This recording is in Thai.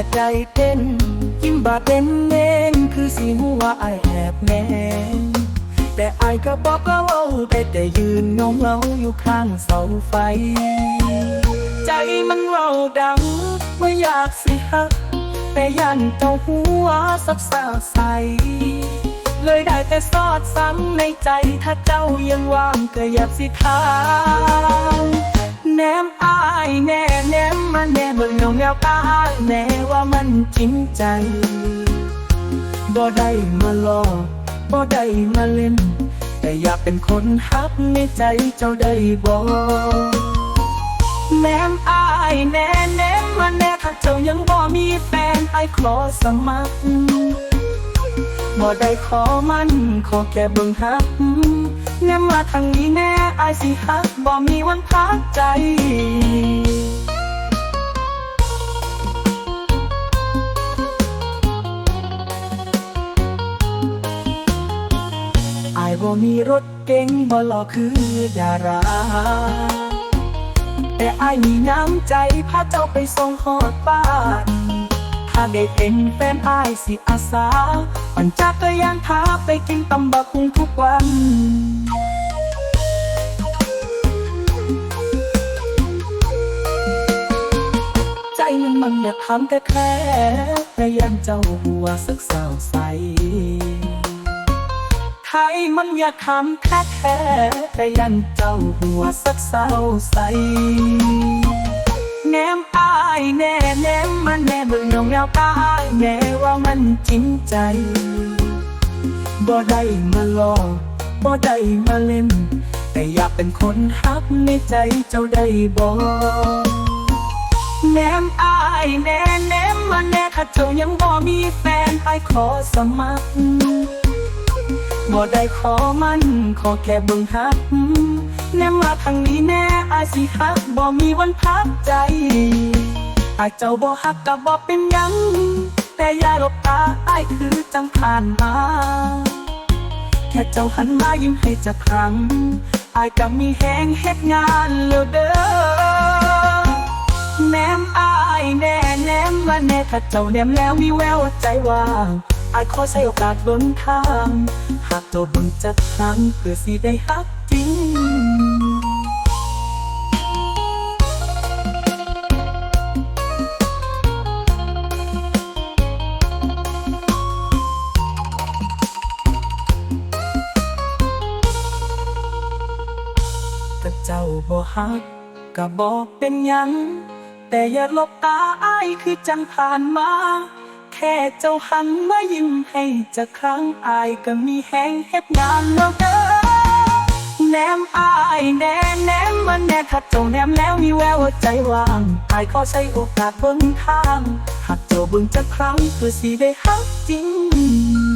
และใจเต้น ยิ้มบาดเต็มเน้นคือสีหัวไอายแอบแน่แต่อายก็บอกก็ว่าแต่แต่ยืนงงเงาอยู่ข้างเสาไฟ ใจมันเราดังไม่อยากสิฮัก แต่ยันเจ้าหัวสับสาใสเลยได้แต่สอดซ้ำในใจถ้าเจ้ายังว่างก็อยากสิทางแนมอายแน่แน มมาแน่เบิ่งเงาแนวตาอาแน่ว่ามันจริงใจบ่ได้มาหลอกบ่ได้มาเล่น แต่อยากเป็นคนฮักในใจเจ้าได้บอกแนมอายแน่แนมมาแน่ถ้าเจ้ายังบ่มีแฟนไอายขอสมัครบ่ได้ขอมันขอแค่เบิ่งฮักแนมมาทางนี้แน่ไอายสิฮักบ่มีวันพักใจ บ่มีรถเก๋งบ่หล่อคือดารา แต่อายมีน้ำใจพาเจ้าไปส่งฮอดบ้าน ถ้าได้เป็นแฟนอายสิอาสาปั่นจักรยานพาไปกินตำบักหุงทุกวันใจมันมันอยากทำแต่แค่แต่ยันเจ้าหัวสักสาวใส ไทยมันอยากทำแค่แค่แต่ยันเจ้าหัวสักเศร้าใสแนมอายแน่แนมมันแน่เบิ่งน้องแววตายแน่ว่ามันจริงใจ บ่ได้มาหลอกบ่ได้มาเล่น แต่อยากเป็นคนฮักในใจเจ้าได้บอกแนมอายแน่แนมมาแน่ถ้าเจ้ายังบ่มีแฟนไอายขอสมัคร บ่ได้ขอมัน ขอแค่เบิ่งฮักแนมมาทางนี้แน่อาสิฮักบ่มีวันพักใจอาเจ้าบ่ฮักก็บ่เป็นยัง แต่อย่าหลบตาอายคือจังผ่านมาแค่เจ้าหันมายิ้มให้จะครั้งอายก็มีแหงเฮ็ดงานแล้วเด้อแนมอายแน่แนมว่าแน่ถ้าเจ้าแนมแล้วมีแววใจว่าง อายขอใช้โอกาสเบนทาง หากเจ้าเบิ่งจักครั้งเพื่อสิได้ฮักจริงแต่เจ้าบ่ฮักก็บอกเป็นยัง แต่อย่าลบตาอายคือจังผ่านมา ค่เจ้าหันมายิ้มให้จะครั้งอายก็มีแหงเฮ็ดงานแล้วเด้อแนมอายแน่แนมมันแน่ถ้าเจ้าแนมแล้วมีแววใจว่างอายขอใช้โอกาสเบิ่งทางหากเจ้าเบิ่งจักครั้งเพื่อสิได้ฮักจริง